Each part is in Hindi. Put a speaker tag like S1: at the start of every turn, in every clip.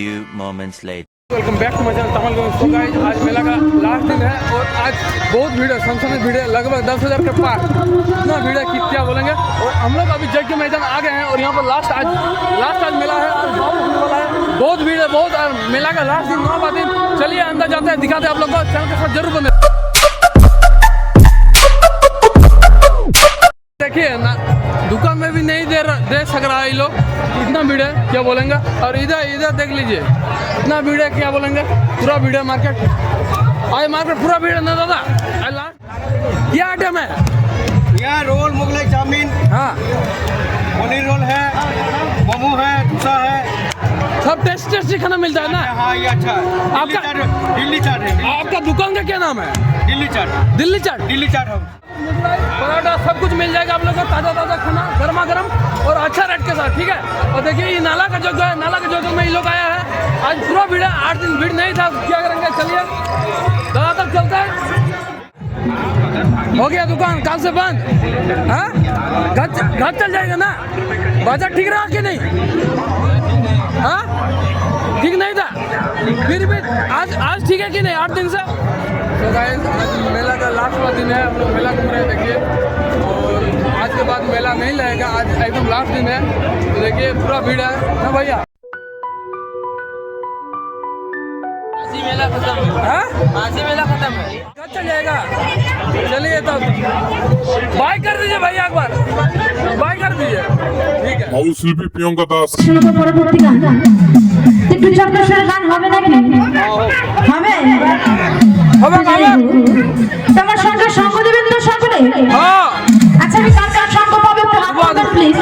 S1: Few moments later.
S2: Welcome back to my channel Tamal. So guys आज मेला का लास्ट दिन है और आज बहुत भीड़ है, सनसनी भीड़ है, लगभग दस हज़ार के पार इतना भीड़ है कि बोलेंगे? और हम लोग अभी जग मैदान आ गए हैं और यहाँ पर लास्ट आज लास्ट आज मेला है, आज बाबू होने वाला है। बहुत भीड़ है, बहुत। मेला का लास्ट दिन, नौ दिन। चलिए अंदर जाते हैं, दिखाते हैं आप लोग को। चैनल के साथ ज़रूर बने देखिए ना दुकान में भी नहीं दे रहा- दे सक रहा है ये लोग। इतना भीड़ है क्या बोलेंगे? और इधर इधर देख लीजिए। इतना भीड़ है क्या बोलेंगे? पूरा भीड़ है मार्केट आज मार्केट पूरा भीड़ है ना दादा? क्या आइटम है?
S3: यहाँ रोल मुगलाई चाउमीन।
S2: हाँ।
S3: पनीर रोल है मोमो है डोसा है।
S2: सब टेस्टी टेस्टी खाना मिलता है ना?
S3: हाँ ये अच्छा है।
S2: आपका-
S3: दिल्ली चाट है
S2: आपका दुकान का क्या नाम है?
S3: दिल्ली चाट।
S2: दिल्ली चाट।
S3: दिल्ली चाट है
S2: पराठा सब कुछ मिल जाएगा आप लोग को ताज़ा ताज़ा खाना गर्मा गर्म और अच्छा रेट के साथ, ठीक है? और देखिए, ये नाला का जो है, नाला का जो में ये लोग आया है। आज पूरा भीड़ है, आठ दिन भीड़ नहीं था, क्या करेंगे, चलिए। दादा तक चलते हैं? हो गया दुकान, कल से बंद। हाँ? घर चल जाएगा ना? बाज़ार ठीक रहा कि नहीं? हाँ? ठीक नहीं था? फिर भी आज आज ठीक है कि नहीं, आठ दिन से? तो गाइस आज मेला का लास्ट वाला दिन है हम लोग मेला घूम रहे हैं देखिए। और आज के बाद मेला नहीं लगेगा आज एकदम लास्ट दिन है। तो देखिए पूरा भीड़ है। ना भैया।
S4: आज ही मेला खत्म है।
S2: हाँ?
S4: आज ही मेला खत्म है।
S2: कब चल जाएगा? चलिए तब। बाय कर दीजिए भैया एक बार। बाय कर दीजिए। ठीक है।
S5: প্রিয়ঙ্কা দাস
S6: গান হবে নাকি? হবে? তোমার সঙ্গে সঙ্গ দেবেন তো সকলে?
S2: হ্যাঁ।
S6: আচ্ছা আমি কার কার সঙ্গ পাবো একটু হাত তুলবেন প্লিজ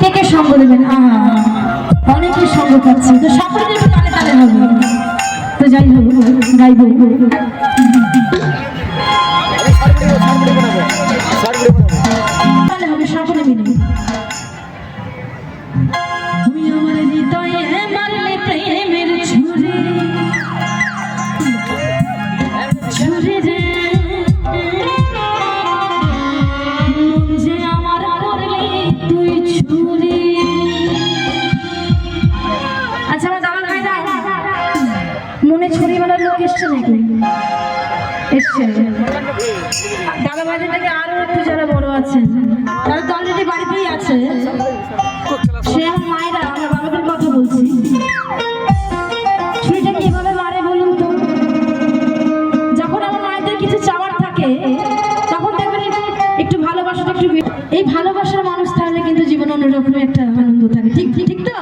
S6: কে কে সঙ্গ দেবেন? হ্যাঁ অনেকে সঙ্গ পাচ্ছি। তো সকলে একটু তালে তালে হবে। তো যাই হোক গাইবো। লোক এসছে নাকি? এসছে। দাদা ভাইদের থেকে আরও একটু যারা বড় আছেন, তারা তো অলরেডি বাড়িতেই আছে। সে আমার মায়েরা, আমার বাবাদের কথা বলছি। ছুরিটা কীভাবে মারে বলুন তো? যখন আমার মায়েদের কিছু চাওয়ার থাকে, তখন দেখবেন একটু ভালোবাসাটা একটু এই ভালোবাসার মানুষ থাকলে কিন্তু জীবনে অন্যরকম একটা আনন্দ থাকে। ঠিক ঠিক তো?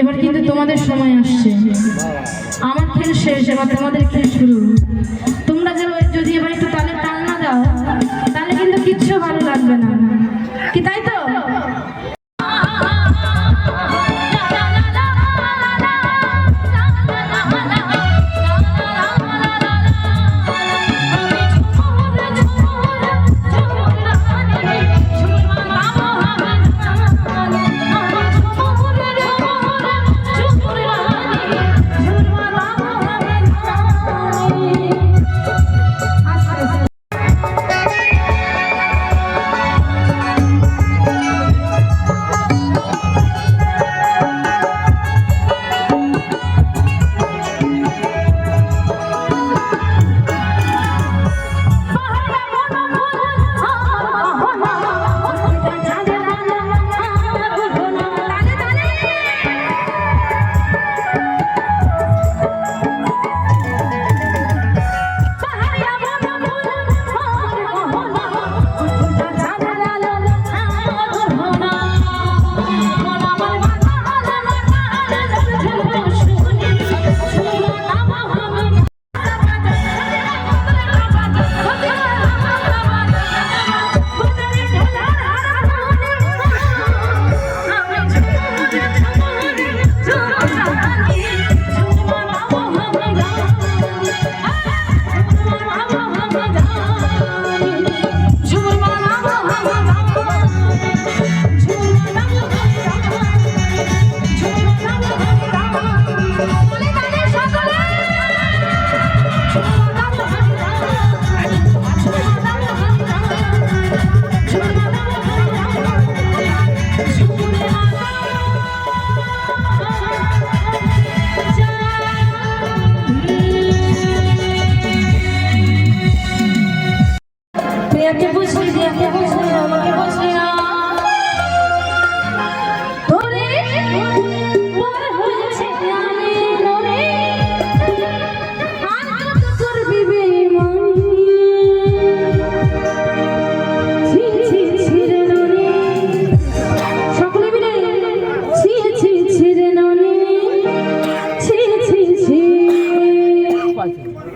S6: এবার কিন্তু তোমাদের সময় আসছে। আমার খেল শেষ এবার তোমাদের খেল শুরু।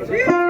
S6: Woo!